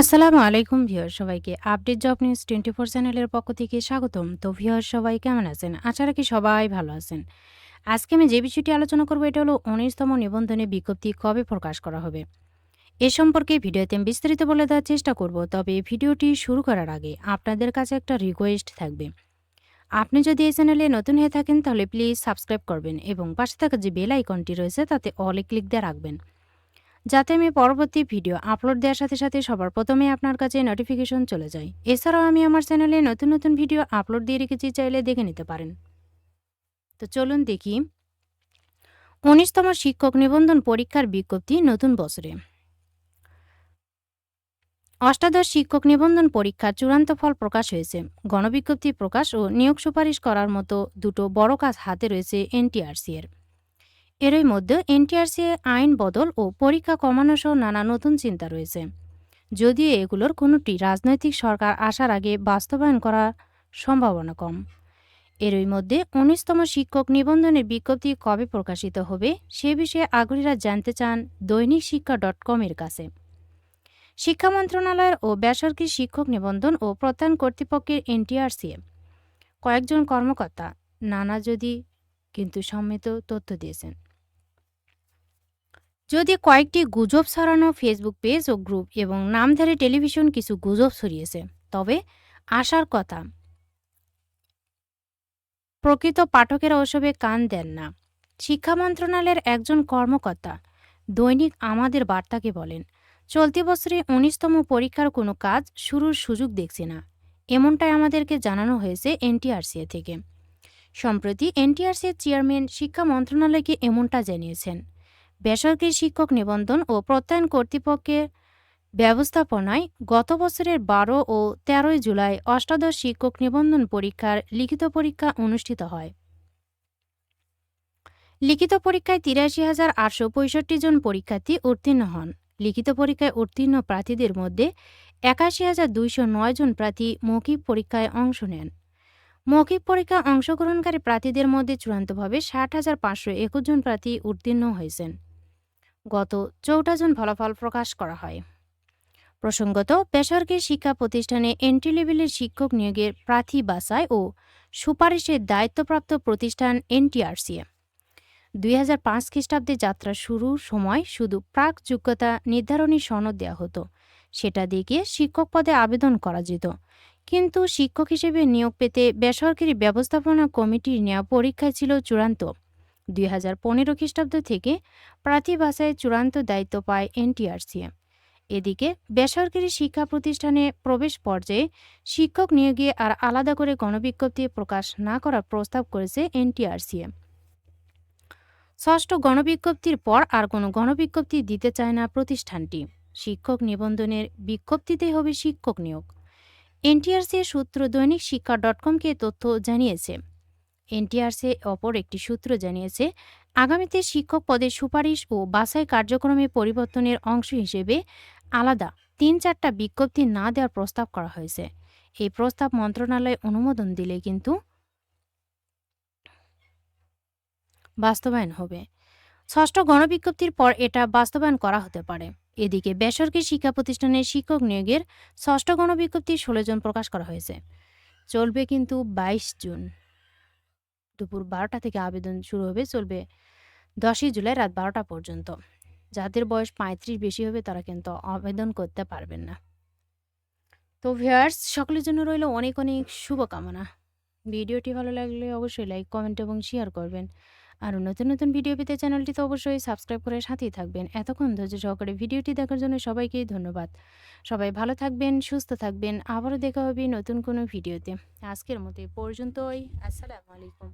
আসসালামু আলাইকুম ভিউয়ার সবাইকে update job news twenty four চ্যানেলের পক্ষ থেকে স্বাগতম। তো ভিউয়ার সবাই কেমন আছেন? আশা রাখি সবাই ভালো আছেন। আজকে আমি যে বিষয়টি আলোচনা করব, এটা হলো উনিশতম নিবন্ধনে বিজ্ঞপ্তি কবে প্রকাশ করা হবে? এ সম্পর্কে ভিডিওতে আমি বিস্তারিত বলে দেওয়ার চেষ্টা করব, তবে ভিডিওটি শুরু করার আগে আপনাদের কাছে একটা রিকোয়েস্ট থাকবে। আপনি যদি এই চ্যানেলে নতুন হয়ে থাকেন, তাহলে প্লিজ সাবস্ক্রাইব করবেন এবং পাশে থাকা যে বেল আইকনটি রয়েছে, তাতে অলে ক্লিক দিয়ে রাখবেন। যাতে আমি পরবর্তী ভিডিও আপলোড দেওয়ার সাথে সাথে সবার প্রথমে আপনার কাছে নোটিফিকেশন চলে যায়। এছাড়াও আমি আমার চ্যানেলে নতুন নতুন ভিডিও আপলোড দিয়ে রেখেছি, চাইলে দেখে নিতে পারেন। তো চলুন দেখি। উনিশতম শিক্ষক নিবন্ধন পরীক্ষার বিজ্ঞপ্তি নতুন বছরে। অষ্টাদশ শিক্ষক নিবন্ধন পরীক্ষার চূড়ান্ত ফল প্রকাশ হয়েছে। গণবিজ্ঞপ্তি প্রকাশ ও নিয়োগ সুপারিশ করার মতো দুটো বড় কাজ হাতে রয়েছে এনটিআরসি এর এরই মধ্যে এনটিআরসি আইন বদল ও পরীক্ষা কমানো সহ নানা নতুন চিন্তা রয়েছে। যদিও এগুলোর কোনোটি রাজনৈতিক সরকার আসার আগে বাস্তবায়ন করার সম্ভাবনা কম। এরই মধ্যে উনিশতম শিক্ষক নিবন্ধনের বিজ্ঞপ্তি কবে প্রকাশিত হবে সে বিষয়ে আগ্রহীরা জানতে চান দৈনিক শিক্ষা ডট কমের কাছে। শিক্ষা মন্ত্রণালয়ের ও বেসরকারি শিক্ষক নিবন্ধন ও প্রত্যয়ন কর্তৃপক্ষের এনটিআরসিএ কয়েকজন কর্মকর্তা, নানা যদি, কিন্তু সম্মিত তথ্য দিয়েছেন। যদি কয়েকটি গুজব ছড়ানো ফেসবুক পেজ ও গ্রুপ এবং নামধারী টেলিভিশন কিছু গুজব ছড়িয়েছে, তবে আসার কথা, প্রকৃত পাঠকেরা ওসবে কান দেন না। শিক্ষা মন্ত্রণালয়ের একজন কর্মকর্তা দৈনিক আমাদের বার্তাকে বলেন, চলতি বছরে উনিশতম পরীক্ষার কোনো কাজ শুরুর সুযোগ দেখছি না। এমনটাই আমাদেরকে জানানো হয়েছে এনটিআরসিএ থেকে। সম্প্রতি এনটিআরসির চেয়ারম্যান শিক্ষা মন্ত্রণালয়কে এমনটা জানিয়েছেন বেসরকারি শিক্ষক নিবন্ধন ও প্রত্যয়ন কর্তৃপক্ষের ব্যবস্থাপনায় গত বছরের বারো ও তেরোই জুলাই অষ্টাদশ শিক্ষক নিবন্ধন পরীক্ষার লিখিত পরীক্ষা অনুষ্ঠিত হয়। লিখিত পরীক্ষায় তিরাশি হাজার আটশো পঁয়ষট্টি জন পরীক্ষার্থী উত্তীর্ণ হন। লিখিত পরীক্ষায় উত্তীর্ণ প্রার্থীদের মধ্যে একাশি হাজার দুইশো নয় জন প্রার্থী মৌখিক পরীক্ষায় অংশ নেন। মৌখিক পরীক্ষায় অংশগ্রহণকারী প্রার্থীদের মধ্যে চূড়ান্তভাবে ষাট হাজার পাঁচশো একুশ জন প্রার্থী উত্তীর্ণ হয়েছেন। গত চৌঠা জুন ফলাফল প্রকাশ করা হয়। প্রসঙ্গত, বেসরকারি শিক্ষা প্রতিষ্ঠানে এন্ট্রি লেভেলের শিক্ষক নিয়োগের প্রার্থী বাছাই ও সুপারিশের দায়িত্বপ্রাপ্ত প্রতিষ্ঠান এনটিআরসিএ দুই হাজার পাঁচ খ্রিস্টাব্দে যাত্রা শুরুর সময় শুধু প্রাক যোগ্যতা নির্ধারণী সনদ দেওয়া হতো, সেটা দেখিয়ে শিক্ষক পদে আবেদন করা যেত। কিন্তু শিক্ষক হিসেবে নিয়োগ পেতে বেসরকারি ব্যবস্থাপনা কমিটির নেওয়া পরীক্ষা ছিল চূড়ান্ত দুই হাজার পনেরো খ্রিস্টাব্দ থেকে প্রার্থী বাছাইয়ের চূড়ান্ত দায়িত্ব পায় এনটিআরসিএ এদিকে বেসরকারি শিক্ষা প্রতিষ্ঠানে প্রবেশ পর্যায়ে শিক্ষক নিয়োগে আর আলাদা করে গণবিজ্ঞপ্তি প্রকাশ না করার প্রস্তাব করেছে এনটিআরসিএ ষষ্ঠ গণবিজ্ঞপ্তির পর আর কোনো গণবিজ্ঞপ্তি দিতে চায় না প্রতিষ্ঠানটি। শিক্ষক নিবন্ধনের বিজ্ঞপ্তিতে হবে শিক্ষক নিয়োগ। এনটিআরসি সূত্র দৈনিক শিক্ষা ডট কমকে তথ্য জানিয়েছে। এনটিআরসি অপর একটি সূত্র জানিয়েছে, আগামীতে শিক্ষক পদের সুপারিশ ও বাছাই কার্যক্রমে পরিবর্তনের অংশ হিসেবে আলাদা তিন চারটা বিজ্ঞপ্তি না দেওয়ার প্রস্তাব করা হয়েছে। এই প্রস্তাব মন্ত্রণালয় অনুমোদন দিলে কিন্তু বাস্তবায়ন হবে। ষষ্ঠ গণবিজ্ঞপ্তির পর এটা বাস্তবায়ন করা হতে পারে। এদিকে বেসরকারি শিক্ষা প্রতিষ্ঠানের শিক্ষক নিয়োগের ষষ্ঠ গণবিজ্ঞপ্তি ষোলো জন প্রকাশ করা হয়েছে। চলবে কিন্তু বাইশ জুন। দুপুর বারোটা থেকে আবেদন শুরু হবে, চলবে দশই জুলাই রাত বারোটা পর্যন্ত। যাদের বয়স পঁয়ত্রিশ বেশি হবে, তারা কিন্তু আবেদন করতে পারবেন না। তো ভিউয়ার্স, সকলের জন্য রইল অনেক অনেক শুভকামনা। ভিডিওটি ভালো লাগলে অবশ্যই লাইক, কমেন্ট এবং শেয়ার করবেন। আর নতুন নতুন ভিডিও পেতে চ্যানেলটি তো অবশ্যই সাবস্ক্রাইব করে সাথেই থাকবেন। এতক্ষণ ধৈর্য সহকারে ভিডিওটি দেখার জন্য সবাইকেই ধন্যবাদ। সবাই ভালো থাকবেন, সুস্থ থাকবেন। আবারও দেখা হবে নতুন কোনো ভিডিওতে। আজকের মতো পর্যন্তই। আসসালামু আলাইকুম।